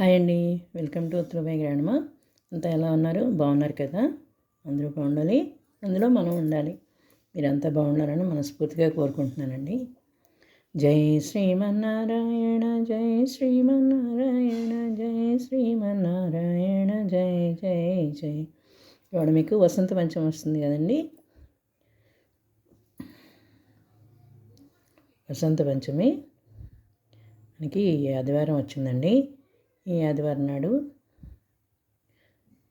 Hi అండి. Welcome to ఉత్తరభాయ్ గ్రాండ్మ అంతా ఎలా ఉన్నారు? బాగున్నారు కదా? అందరూ బాగుండాలి అందులో మనం ఉండాలి. మీరంతా బాగుండాలని మనస్ఫూర్తిగా కోరుకుంటున్నానండి. జై శ్రీమన్నారాయణ జై శ్రీమన్నారాయణ జై శ్రీమన్నారాయణ జై జై జై. ఇవాడ మీకు వసంత పంచం వస్తుంది కదండి? వసంత పంచమి. మనకి ఆదివారం వచ్చిందండి. ఈ ఆదివారం నాడు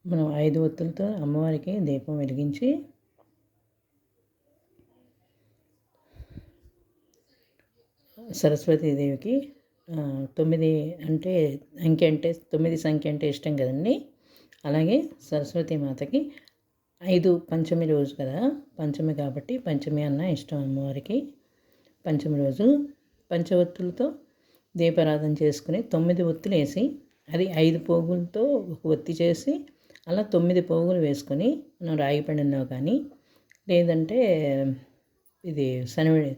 మనం ఐదు ఒత్తులతో అమ్మవారికి దీపం వెలిగించి సరస్వతీదేవికి తొమ్మిది అంటే అంకె అంటే తొమ్మిది సంఖ్య అంటే ఇష్టం కదండి. అలాగే సరస్వతీ మాతకి ఐదు పంచమి రోజు కదా. పంచమి కాబట్టి పంచమి అన్న ఇష్టం అమ్మవారికి. పంచమి రోజు పంచవత్తులతో దీపారాధన చేసుకుని తొమ్మిది ఒత్తులు వేసి అది ఐదు పోగులతో ఒక ఒత్తి చేసి అలా తొమ్మిది పోగులు వేసుకొని మనం రాగి పండిలో కానీ లేదంటే ఇది శనవిడి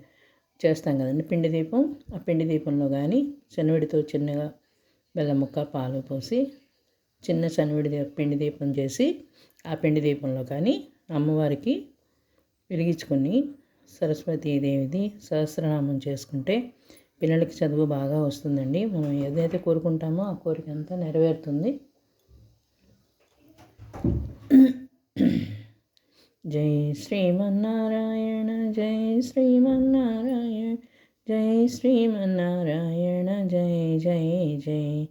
చేస్తాం కదండి పిండి దీపం. ఆ పిండి దీపంలో కానీ శనవిడితో చిన్నగా బెల్లం ముక్క పాలు పోసి చిన్న శనవిడి పిండి దీపం చేసి ఆ పిండి దీపంలో కానీ అమ్మవారికి వెలిగించుకొని సరస్వతీదేవిది సహస్రనామం చేసుకుంటే పిల్లలకి చదువు బాగా వస్తుందండి. మనం ఏదైతే కోరుకుంటామో ఆ కోరిక అంతా నెరవేరుతుంది. జై శ్రీమన్నారాయణ జై శ్రీమన్నారాయణ జై శ్రీమన్నారాయణ జై జై జై.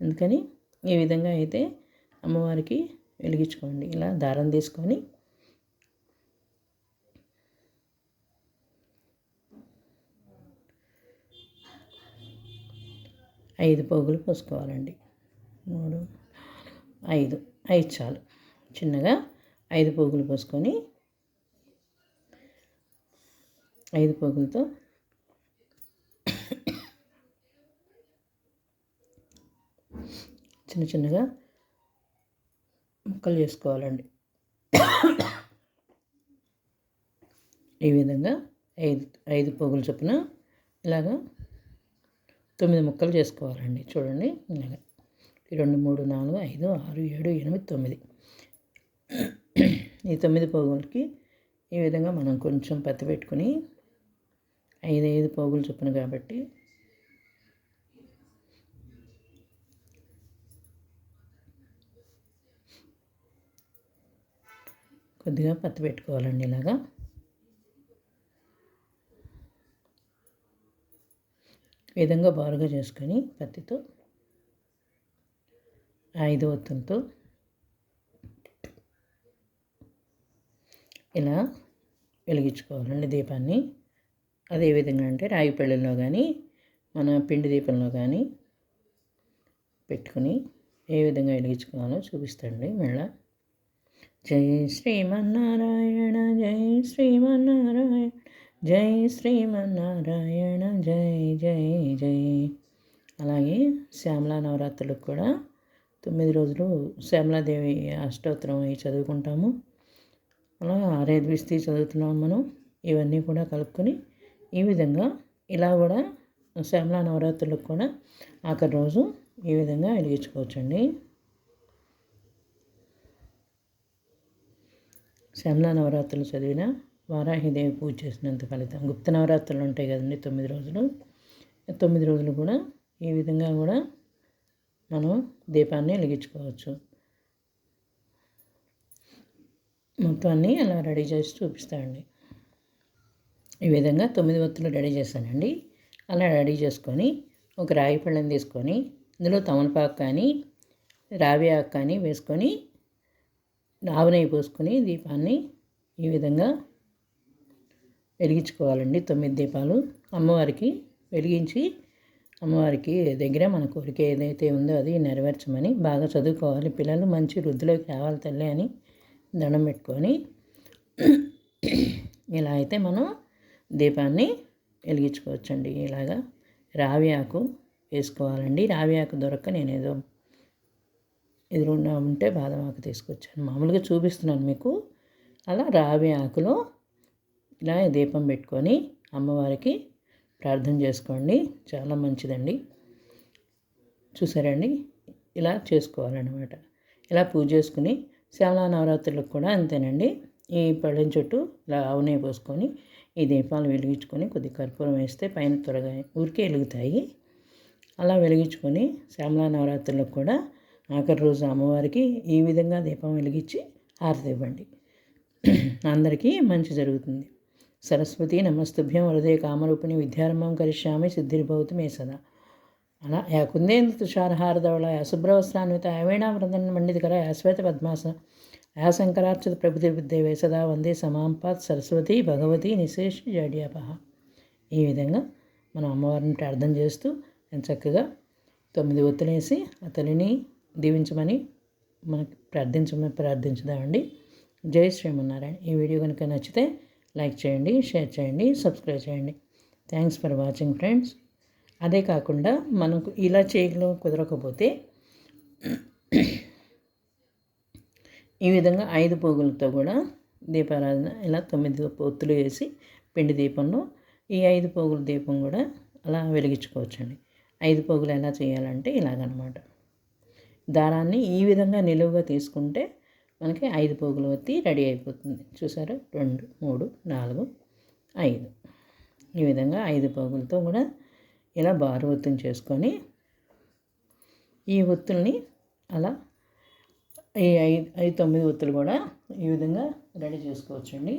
అందుకని ఈ విధంగా అయితే అమ్మవారికి వెలిగించుకోండి. ఇలా దారం తీసుకొని ఐదు పోగులు పోసుకోవాలండి. మూడు ఐదు ఐదు చాలు. చిన్నగా ఐదు పోగులు పోసుకొని ఐదు పోగులతో చిన్న చిన్నగా ముక్కలు చేసుకోవాలండి. ఈ విధంగా ఐదు ఐదు పోగులు చొప్పున ఇలాగా తొమ్మిది ముక్కలు చేసుకోవాలండి. చూడండి. ఇలాగ. రెండు మూడు నాలుగు ఐదు ఆరు ఏడు ఎనిమిది తొమ్మిది. ఈ తొమ్మిది పోగులకి ఈ విధంగా మనం కొంచెం పత్తి పెట్టుకుని ఐదు ఐదు పోగులు చొప్పున కాబట్టి కొద్దిగా పత్తి పెట్టుకోవాలండి ఇలాగా. విధంగా బారుగా చేసుకొని పత్తితో ఐదు ఒత్తులతో ఇలా వెలిగించుకోవాలండి దీపాన్ని అదే విధంగా అంటే రాగి పెళ్ళిలో కానీ మన పిండి దీపంలో కానీ పెట్టుకుని ఏ విధంగా వెలిగించుకోవాలో చూపిస్తాండి మళ్ళా జై శ్రీమన్నారాయణ జై శ్రీమన్నారాయణ. జై శ్రీమన్నారాయణ జై జై జై. అలాగే శ్యామలా నవరాత్రులకు కూడా తొమ్మిది రోజులు శ్యామలాదేవి అష్టోత్తరం అవి చదువుకుంటాము. అలా ఆరేది చదువుతున్నాం చదువుతున్నాము మనం. ఇవన్నీ కూడా కలుపుకొని ఈ విధంగా ఇలా కూడా శ్యామలా నవరాత్రులకు కూడా ఆఖరి రోజు ఈ విధంగా వెలిగించుకోవచ్చండి. శ్యామలా నవరాత్రులు చదివిన వారాహిదేవి పూజ చేసినంత ఫలితం. గుప్త నవరాత్రులు ఉంటాయి కదండి తొమ్మిది రోజులు. తొమ్మిది రోజులు కూడా ఈ విధంగా కూడా మనం దీపాన్ని వెలిగించుకోవచ్చు. మొత్తాన్ని అలా రెడీ చేసి చూపిస్తామండి ఈ విధంగా తొమ్మిది ఒత్తులు రెడీ చేశానండి. అలా రెడీ చేసుకొని ఒక రాగి పళ్ళని తీసుకొని ఇందులో తమలపాకు కానీ రావి ఆకు కానీ వేసుకొని ఆవు పోసుకొని దీపాన్ని ఈ విధంగా వెలిగించుకోవాలండి. తొమ్మిది దీపాలు అమ్మవారికి వెలిగించి అమ్మవారికి దగ్గర మన కోరిక ఏదైతే ఉందో అది నెరవేర్చమని బాగా చదువుకోవాలి. పిల్లలు మంచి వృద్ధిలోకి రావాలి తల్లి అని దండం పెట్టుకొని ఇలా అయితే మనం దీపాన్ని వెలిగించుకోవచ్చండి. ఇలాగా రావి ఆకు వేసుకోవాలండి. రావి ఆకు దొరక్క నేనేదో ఎదురున్నా ఉంటే బాదం ఆకు తీసుకొచ్చాను. మామూలుగా చూపిస్తున్నాను మీకు. అలా రావి ఆకులో ఇలా దీపం పెట్టుకొని అమ్మవారికి ప్రార్థన చేసుకోండి. చాలా మంచిదండి. చూసారండి? ఇలా చేసుకోవాలన్నమాట. ఇలా పూజ చేసుకుని శ్యామలా నవరాత్రులకు కూడా అంతేనండి. ఈ పళ్ళెం చుట్టూ ఇలా అవునే పోసుకొని ఈ దీపాలు వెలిగించుకొని కొద్ది కర్పూరం వేస్తే పైన త్వరగా ఊరికే వెలుగుతాయి. అలా వెలిగించుకొని శ్యామలా నవరాత్రులకు కూడా ఆఖరి రోజు అమ్మవారికి ఈ విధంగా దీపం వెలిగించి హారతి ఇవ్వండి అందరికీ మంచి జరుగుతుంది. సరస్వతి నమస్తుభ్యం హృదయ కామరూపిణి విద్యారంభం కరిష్యామి సిద్ధిర్భవతి మే సదా. అలా యాకుందేందు తుషారహారధవళ యాశుభ్రవస్త్రాన్విత యావేణామృతం మండితకర యాశ్వేత పద్మాసన యా శంకరార్చిత ప్రభుతిర్బుద్ధేవే సదా వందే సమాంపాత్ సరస్వతి భగవతి నిశేష జడ్యాపహ. ఈ విధంగా మనం అమ్మవారిని ప్రార్థన చేస్తూ చక్కగా తొమ్మిది ఒత్తులేసి అతనిని దీవించమని మనకి ప్రార్థించమని ప్రార్థించుదామండి. జై శ్రీమన్నారాయణ. ఈ వీడియో కనుక నచ్చితే లైక్ చేయండి షేర్ చేయండి సబ్స్క్రైబ్ చేయండి. థ్యాంక్స్ ఫర్ వాచింగ్ ఫ్రెండ్స్ అదే కాకుండా మనకు ఇలా చేయగలం కుదరకపోతే ఈ విధంగా ఐదు పోగులతో కూడా దీపారాధన ఇలా తొమ్మిది పొత్తులు వేసి పిండి దీపంలో ఈ ఐదు పోగుల దీపం కూడా అలా వెలిగించుకోవచ్చండి. ఐదు పోగులు ఎలా చేయాలంటే ఇలాగనమాట. దారాన్ని ఈ విధంగా నిలువుగా తీసుకుంటే మనకి ఐదు పోగులు వత్తి రెడీ అయిపోతుంది. చూసారా? రెండు మూడు నాలుగు ఐదు. ఈ విధంగా ఐదు పోగులతో కూడా ఇలా బారు ఒత్తుని చేసుకొని ఈ ఒత్తుల్ని అలా ఈ ఐదు ఐదు తొమ్మిది ఒత్తులు కూడా ఈ విధంగా రెడీ చేసుకోవచ్చండి.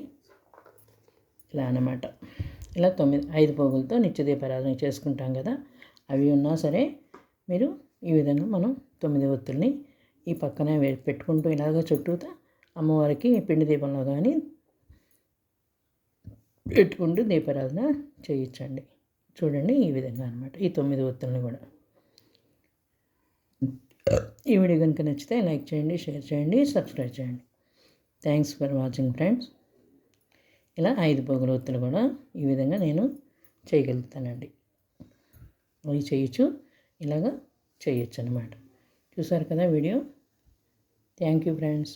ఇలా అన్నమాట. ఇలా తొమ్మిది ఐదు పోగులతో నిత్యదీపారాధన చేసుకుంటాం కదా. అవి ఉన్నా సరే మీరు ఈ విధంగా మనం తొమ్మిది ఒత్తుల్ని ఈ పక్కనే పెట్టుకుంటూ ఇలాగ చుట్టూతా అమ్మవారికి పిండి దీపంలో కానీ పెట్టుకుంటూ దీపారాధన చేయించండి. చూడండి ఈ విధంగా అనమాట ఈ తొమ్మిది ఒత్తుల్ని కూడా. ఈ వీడియో కనుక నచ్చితే లైక్ చేయండి షేర్ చేయండి సబ్స్క్రైబ్ చేయండి. Thanks for watching friends. ఇలా ఐదు పొగల ఒత్తులు కూడా ఈ విధంగా నేను చేయగలుగుతానండి. అవి చేయొచ్చు ఇలాగా చేయొచ్చు అనమాట చూసారు కదా వీడియో? Thank you friends